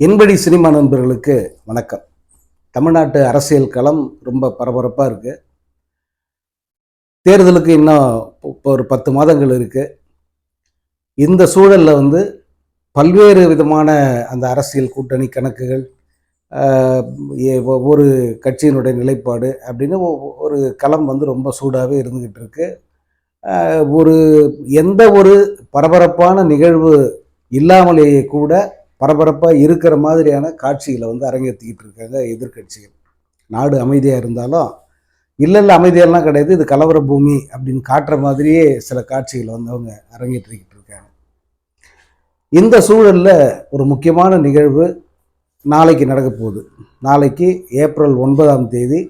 என்படி cinema நண்பர்களுக்கு வணக்கம். தமிழ்நாட்டு அரசியல் களம் ரொம்ப பரபரப்பாக இருக்குது தேர்தலுக்கு இன்னும் இப்போ ஒரு பத்து மாதங்கள் இருக்குது இந்த சூழலில் வந்து பல்வேறு விதமான அந்த அரசியல் கூட்டணி கணக்குகள் ஒவ்வொரு கட்சியினுடைய நிலைப்பாடு அப்படின்னு ஒரு களம் வந்து ரொம்ப சூடாகவே இருந்துக்கிட்டு இருக்கு. ஒரு எந்த ஒரு பரபரப்பான நிகழ்வு இல்லாமலேயே கூட பரபரப்பாக இருக்கிற மாதிரியான காட்சிகளை வந்து அரங்கேற்றிக்கிட்டு இருக்காங்க எதிர்க்கட்சிகள். நாடு அமைதியாக இருந்தாலும் இல்லை இல்லை அமைதியெல்லாம் கிடையாது இது கலவர பூமி அப்படின்னு காட்டுற மாதிரியே சில காட்சிகளை வந்து அவங்க அரங்கேற்றிக்கிட்டு இருக்காங்க. இந்த சூழலில் ஒரு முக்கியமான நிகழ்வு நாளைக்கு நடக்க போகுது. நாளைக்கு ஏப்ரல் ஒன்பதாம் தேதி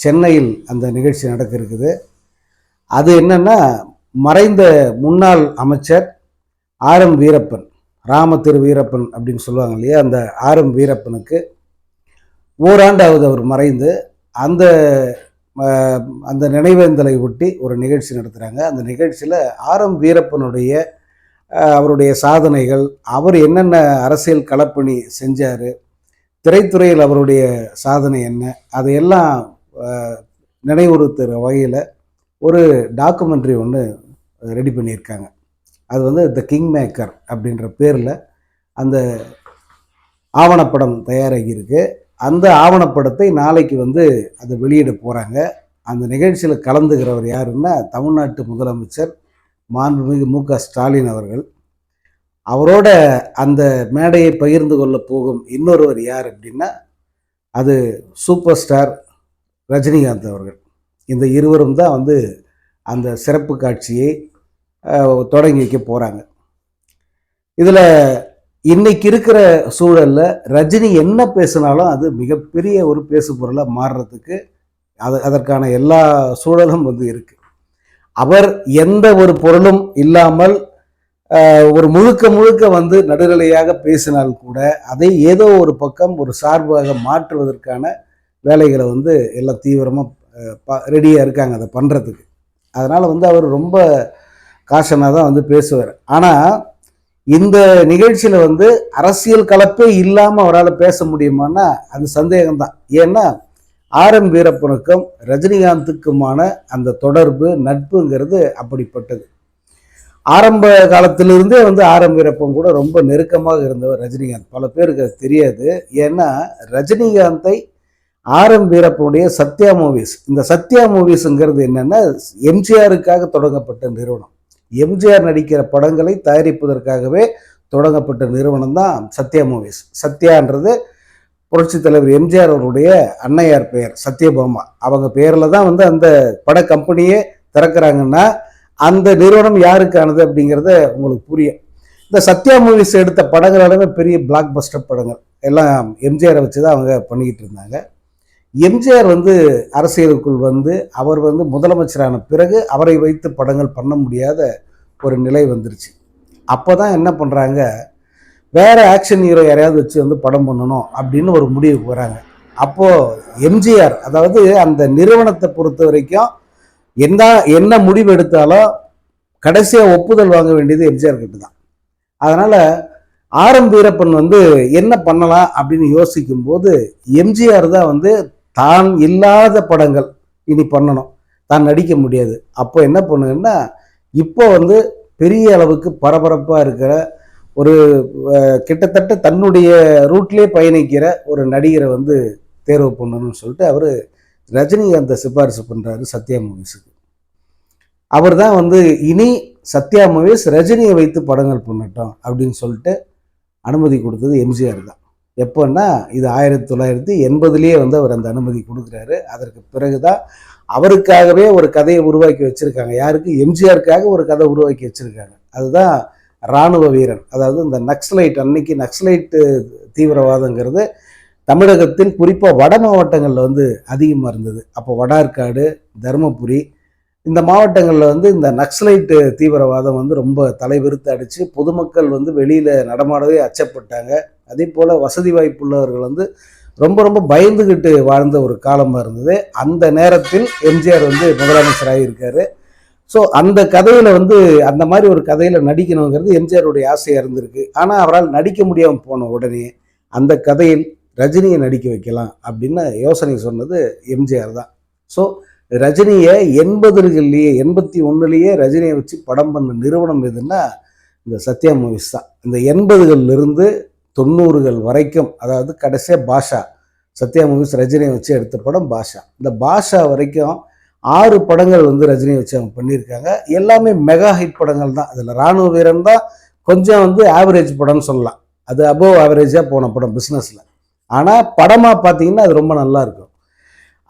சென்னையில் அந்த நிகழ்ச்சி நடக்க இருக்குது. அது என்னென்னா மறைந்த முன்னாள் அமைச்சர் ஆர் எம் வீரப்பன் ராமத்திரு வீரப்பன் அப்படின்னு சொல்லுவாங்க இல்லையா? அந்த ஆர் எம் வீரப்பனுக்கு ஓராண்டாவது அவர் மறைந்து அந்த அந்த நினைவேந்தலை ஒட்டி ஒரு நிகழ்ச்சி நடத்துகிறாங்க அந்த நிகழ்ச்சியில் ஆரம் வீரப்பனுடைய அவருடைய சாதனைகள் அவர் என்னென்ன அரசியல் களப்பணி செஞ்சார் திரைத்துறையில் அவருடைய சாதனை என்ன அதையெல்லாம் நினைவுறுத்துகிற வகையில் ஒரு டாக்குமெண்ட்ரி ஒன்று ரெடி பண்ணியிருக்காங்க. அது வந்து த கிங் மேக்கர் அப்படின்ற பேரில் அந்த ஆவணப்படம் தயாராகி இருக்குது அந்த ஆவணப்படத்தை நாளைக்கு வந்து அதை வெளியிட போகிறாங்க அந்த நிகழ்ச்சியில் கலந்துக்கிறவர் யாருன்னா தமிழ்நாட்டு முதலமைச்சர் மாண்புமிகு மு க ஸ்டாலின் அவர்கள். அவரோட அந்த மேடையை பகிர்ந்து கொள்ள போகும் இன்னொருவர் யார் அப்படின்னா அது சூப்பர் ஸ்டார் ரஜினிகாந்த் அவர்கள். இந்த இருவரும் தான் வந்து அந்த சிறப்பு காட்சியை தொடங்கி வைக்க போகிறாங்க இதில் இன்னைக்கு இருக்கிற சூழலில் ரஜினி என்ன பேசினாலும் அது மிகப்பெரிய ஒரு பேசு பொருளாக மாறுறதுக்கு அது அதற்கான எல்லா சூழலும் வந்து இருக்குது அவர் எந்த ஒரு பொருளும் இல்லாமல் ஒரு முழுக்க முழுக்க வந்து நடுநிலையாக பேசினால் கூட அதை ஏதோ ஒரு பக்கம் ஒரு சார்பாக மாற்றுவதற்கான வேலைகளை வந்து எல்லாம் தீவிரமாக ரெடியாக இருக்காங்க அதை பண்ணுறதுக்கு அதனால் வந்து அவர் ரொம்ப காஷனாக தான் வந்து பேசுவார். ஆனால் இந்த நிகழ்ச்சியில் வந்து அரசியல் கலப்பே இல்லாமல் அவரால் பேச முடியுமான்னா அது சந்தேகம்தான். ஏன்னா ஆர் எம் வீரப்பனுக்கும் ரஜினிகாந்துக்குமான அந்த தொடர்பு நட்புங்கிறது அப்படிப்பட்டது. ஆரம்ப காலத்திலிருந்தே வந்து ஆர் எம் வீரப்பன் கூட ரொம்ப நெருக்கமாக இருந்தவர் ரஜினிகாந்த். பல பேருக்கு அது தெரியாது. ஏன்னா ரஜினிகாந்தை ஆர் எம் வீரப்பனுடைய சத்யா மூவிஸ் இந்த சத்யா மூவிஸுங்கிறது என்னன்னா எம்ஜிஆருக்காக தொடங்கப்பட்ட நிறுவனம். எம்ஜிஆர் நடிக்கிற படங்களை தயாரிப்பதற்காகவே தொடங்கப்பட்ட நிறுவனம் தான் சத்யா மூவிஸ் சத்யான்றது புரட்சி தலைவர் எம்ஜிஆர் அவருடைய அன்னையார் பெயர் சத்யபாமா. அவங்க பெயரில் தான் வந்து அந்த பட கம்பெனியே திறக்கிறாங்கன்னா அந்த நிறுவனம் யாருக்கானது அப்படிங்கிறத உங்களுக்கு புரியும். இந்த சத்யா மூவிஸ் எடுத்த படங்கள் எல்லாமே பெரிய பிளாக் பஸ்டர் படங்கள். எல்லாம் எம்ஜிஆரை வச்சு தான் அவங்க பண்ணிக்கிட்டு இருந்தாங்க. எம்ஜிஆர் வந்து அரசியலுக்குள் வந்து அவர் வந்து முதலமைச்சரான பிறகு அவரை வைத்து படங்கள் பண்ண முடியாத ஒரு நிலை வந்துருச்சு. அப்போ தான் என்ன பண்ணுறாங்க வேறு ஆக்ஷன் ஹீரோ யாரையாவது வச்சு வந்து படம் பண்ணணும் அப்படின்னு ஒரு முடிவுக்கு வராங்க. அப்போது எம்ஜிஆர் அதாவது அந்த நிறுவனத்தை பொறுத்த வரைக்கும் என்ன என்ன முடிவு எடுத்தாலும் கடைசியாக ஒப்புதல் வாங்க வேண்டியது எம்ஜிஆர் கிட்ட தான். அதனால் ஆரம் வீரப்பன் வந்து என்ன பண்ணலாம் அப்படின்னு யோசிக்கும்போது எம்ஜிஆர் தான் வந்து தான் இல்லாத படங்கள் இனி பண்ணணும். தான் நடிக்க முடியாது. அப்போ என்ன பண்ணுங்கன்னா இப்போ வந்து பெரிய அளவுக்கு பரபரப்பாக இருக்கிற ஒரு கிட்டத்தட்ட தன்னுடைய ரூட்லேயே பயணிக்கிற ஒரு நடிகரை வந்து தேர்வு பண்ணணும்னு சொல்லிட்டு அவர் ரஜினிகாந்தை சிபாரிசு பண்ணுறாரு சத்யா மூவிஸுக்கு. அவர் தான் வந்து இனி சத்யா மூவிஸ் ரஜினியை வைத்து படங்கள் பண்ணட்டும் அப்படின்னு சொல்லிட்டு அனுமதி கொடுத்தது எம்ஜிஆர் தான். எப்போன்னா இது ஆயிரத்தி தொள்ளாயிரத்தி எண்பதுலேயே வந்து அவர் அந்த அனுமதி கொடுக்குறாரு. அதற்கு பிறகு தான் அவருக்காகவே ஒரு கதையை உருவாக்கி வச்சுருக்காங்க. யாருக்கு? எம்ஜிஆருக்காக ஒரு கதை உருவாக்கி வச்சுருக்காங்க. அதுதான் இராணுவ வீரன். அதாவது இந்த நக்ஸலைட் அன்னைக்கு நக்ஸலைட்டு தீவிரவாதங்கிறது தமிழகத்தில் குறிப்பாக வட மாவட்டங்களில் வந்து அதிகமாக இருந்தது. அப்போ வடார்காடு தருமபுரி இந்த மாவட்டங்களில் வந்து இந்த நக்ஸலைட்டு தீவிரவாதம் வந்து ரொம்ப தலைவிருத்து அடித்து பொதுமக்கள் வந்து வெளியில் நடமாடவே அச்சப்பட்டாங்க. அதே போல் வசதி வாய்ப்புள்ளவர்கள் வந்து ரொம்ப ரொம்ப பயந்துக்கிட்டு வாழ்ந்த ஒரு காலமாக இருந்தது. அந்த நேரத்தில் எம்ஜிஆர் வந்து முதலமைச்சராக இருக்காரு ஸோ அந்த கதையில் வந்து அந்த மாதிரி ஒரு கதையில் நடிக்கணுங்கிறது எம்ஜிஆருடைய ஆசையாக இருந்திருக்கு. ஆனால் அவரால் நடிக்க முடியாமல் போன உடனே அந்த கதையில் ரஜினியை நடிக்க வைக்கலாம் அப்படின்னு யோசனை சொன்னது எம்ஜிஆர் தான். ஸோ ரஜினியை எண்பதுகள்லேயே எண்பத்தி ஒன்றுலேயே ரஜினியை வச்சு படம் பண்ண நிறுவனம் எதுன்னா இந்த சத்யா மூவிஸ் தான். இந்த எண்பதுகள்லேருந்து தொண்ணூறுகள் வரைக்கும் அதாவது கடைசியாக பாஷா சத்யா மூவிஸ் ரஜினியை வச்சு எடுத்த படம் பாஷா. இந்த பாஷா வரைக்கும் ஆறு படங்கள் வந்து ரஜினியை வச்சு அவங்க பண்ணியிருக்காங்க. எல்லாமே மெகா ஹிட் படங்கள் தான். அதில் ராணுவ வீரன் தான் கொஞ்சம் வந்து ஆவரேஜ் படம்னு சொல்லலாம். அது அபோவ் ஆவரேஜாக போன படம் பிஸ்னஸில் ஆனால் படமாக பார்த்தீங்கன்னா அது ரொம்ப நல்லா இருக்கும்.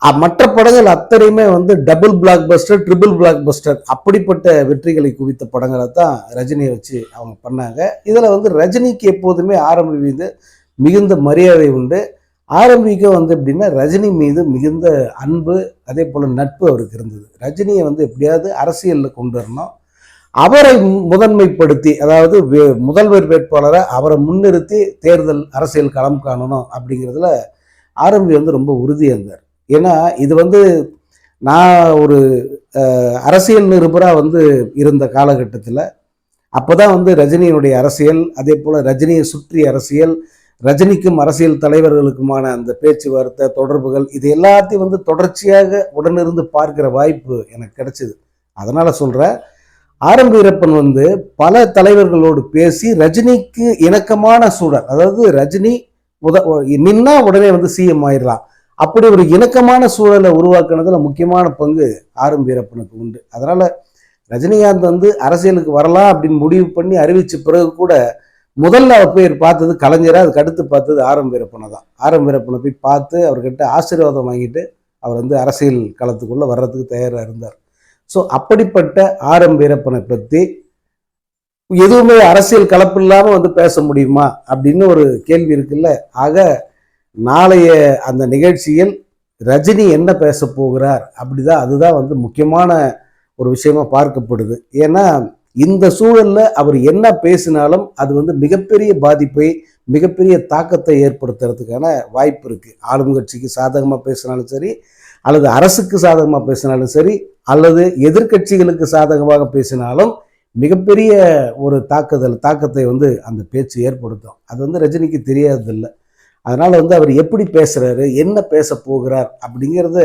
மற்ற படங்கள் அத்தனையுமே வந்து double blockbuster triple blockbuster அப்படிப்பட்ட வெற்றிகளை குவித்த படங்களை தான் ரஜினியை வச்சு அவங்க பண்ணாங்க. இதில் வந்து ரஜினிக்கு எப்போதுமே ஆரம்பி மீது மிகுந்த மரியாதை உண்டு. ஆரம்பிக்க வந்து எப்படின்னா ரஜினி மீது மிகுந்த அன்பு அதே போல் நட்பு அவருக்கு இருந்தது. ரஜினியை வந்து எப்படியாவது அரசியலில் கொண்டு வரணும். அவரை முதன்மைப்படுத்தி அதாவது வே- முதல்வர் வேட்பாளரை அவரை முன்னிறுத்தி தேர்தல் அரசியல் களம் காணணும் அப்படிங்கிறதுல ஆரம்பி வந்து ரொம்ப உறுதியாக இருந்தார் ஏன்னா இது வந்து நான் ஒரு அரசியல் நிருபராக வந்து இருந்த காலகட்டத்தில் அப்போ தான் வந்து ரஜினியினுடைய அரசியல் அதே போல் ரஜினியை சுற்றி அரசியல் ரஜினிக்கும் அரசியல் தலைவர்களுக்குமான அந்த பேச்சுவார்த்தை தொடர்புகள் இது எல்லாத்தையும் வந்து தொடர்ச்சியாக உடனிருந்து பார்க்கிற வாய்ப்பு எனக்கு கிடைச்சிது. அதனால் சொல்கிறேன் ஆரம்ப வீரப்பன் வந்து பல தலைவர்களோடு பேசி ரஜினிக்கு இணக்கமான சூழல் அதாவது ரஜினி முத நின்னா உடனே வந்து சிஎம் ஆயிடலாம் அப்படி ஒரு இணக்கமான சூழலை உருவாக்குனதுல முக்கியமான பங்கு ஆரம் வீரப்பனுக்கு உண்டு. அதனால ரஜினிகாந்த் வந்து அரசியலுக்கு வரலாம் அப்படின்னு முடிவு பண்ணி அறிவிச்ச பிறகு கூட முதல்ல அவர் போய் பார்த்தது கலைஞராக அதுக்கு அடுத்து பார்த்தது ஆரம் வீரப்பனை தான். ஆரம் வீரப்பனை போய் பார்த்து அவர்கிட்ட ஆசீர்வாதம் வாங்கிட்டு அவர் வந்து அரசியல் களத்துக்குள்ளே வர்றதுக்கு தயாராக இருந்தார். ஸோ அப்படிப்பட்ட ஆரம் வீரப்பனை பற்றி எதுவுமே அரசியல் கலப்பு இல்லாமல் வந்து பேச முடியுமா அப்படின்னு ஒரு கேள்வி இருக்குல்ல. ஆக நாளைய அந்த நிகழ்ச்சியில் ரஜினி என்ன பேச போகிறார் அப்படிதான் அதுதான் வந்து முக்கியமான ஒரு விஷயமா பார்க்கப்படுது. ஏன்னா இந்த சூழலில் அவர் என்ன பேசினாலும் அது வந்து மிகப்பெரிய பாதிப்பை மிகப்பெரிய தாக்கத்தை ஏற்படுத்துறதுக்கான வாய்ப்பு இருக்கு. ஆளும் கட்சிக்கு சாதகமாக பேசினாலும் சரி அல்லது அரசுக்கு சாதகமாக பேசினாலும் சரி அல்லது எதிர்க்கட்சிகளுக்கு சாதகமாக பேசினாலும் மிகப்பெரிய ஒரு தாக்குதல் தாக்கத்தை வந்து அந்த பேச்சு ஏற்படுத்தும். அது வந்து ரஜினிக்கு தெரியாததில்லை. அதனால் வந்து அவர் எப்படி பேசுகிறாரு என்ன பேச போகிறார் அப்படிங்கிறத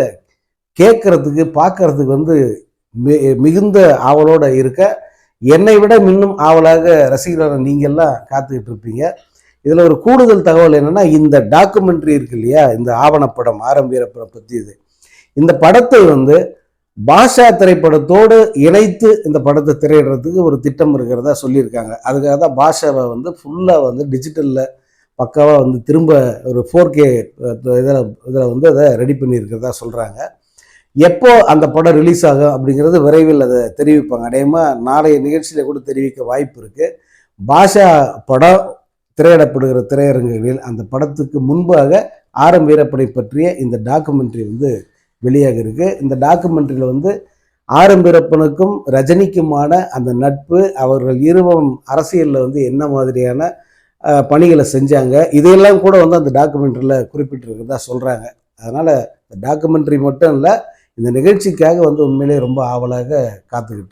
கேட்கறதுக்கு பார்க்கறதுக்கு வந்து மி- மிகுந்த ஆவலோடு இருக்க என்னை விட இன்னும் ஆவலாக ரசிகர்கள் நீங்கள்லாம் காத்துக்கிட்டு இருப்பீங்க. இதில் ஒரு கூடுதல் தகவல் என்னன்னா இந்த டாக்குமெண்ட்ரி இருக்கு இல்லையா இந்த ஆவணப்படம் ஆரம்பீரப்படம் பற்றி இது. இந்த படத்தை வந்து பாஷா திரைப்படத்தோடு இணைத்து இந்த படத்தை திரையிடுறதுக்கு ஒரு திட்டம் இருக்கிறதா சொல்லியிருக்காங்க. அதுக்காக தான் பாஷாவை வந்து ஃபுல்லாக வந்து டிஜிட்டலில் பக்காவாக வந்து திரும்ப ஒரு ஃபோர் கே இதில் இதில் வந்து அதை ரெடி பண்ணியிருக்கிறதா சொல்கிறாங்க எப்போ அந்த படம் ரிலீஸ் ஆகும் அப்படிங்கிறது விரைவில் அதை தெரிவிப்பாங்க. அடையமாக நாளைய நிகழ்ச்சியில் கூட தெரிவிக்க வாய்ப்பு இருக்குது பாஷா படம் திரையிடப்படுகிற திரையரங்குகளில் அந்த படத்துக்கு முன்பாக ஆரம் வீரப்படை பற்றிய இந்த டாக்குமெண்ட்ரி வந்து வெளியாக இருக்கு. இந்த டாக்குமெண்ட்ரியில் வந்து ஆரம் வீரப்பனுக்கும் ரஜினிக்குமான அந்த நட்பு அவர்கள் இருவரும் அரசியலில் வந்து என்ன மாதிரியான பணிகளை செஞ்சாங்க. இதையெல்லாம் கூட வந்து அந்த டாக்குமெண்ட்ரியில் குறிப்பிட்டிருக்கிறதா சொல்கிறாங்க அதனால் இந்த டாக்குமெண்ட்ரி மட்டும் இல்லை இந்த நிகழ்ச்சிக்காக வந்து உண்மையிலேயே ரொம்ப ஆவலாக காத்துக்கிட்டு இருக்கோம்.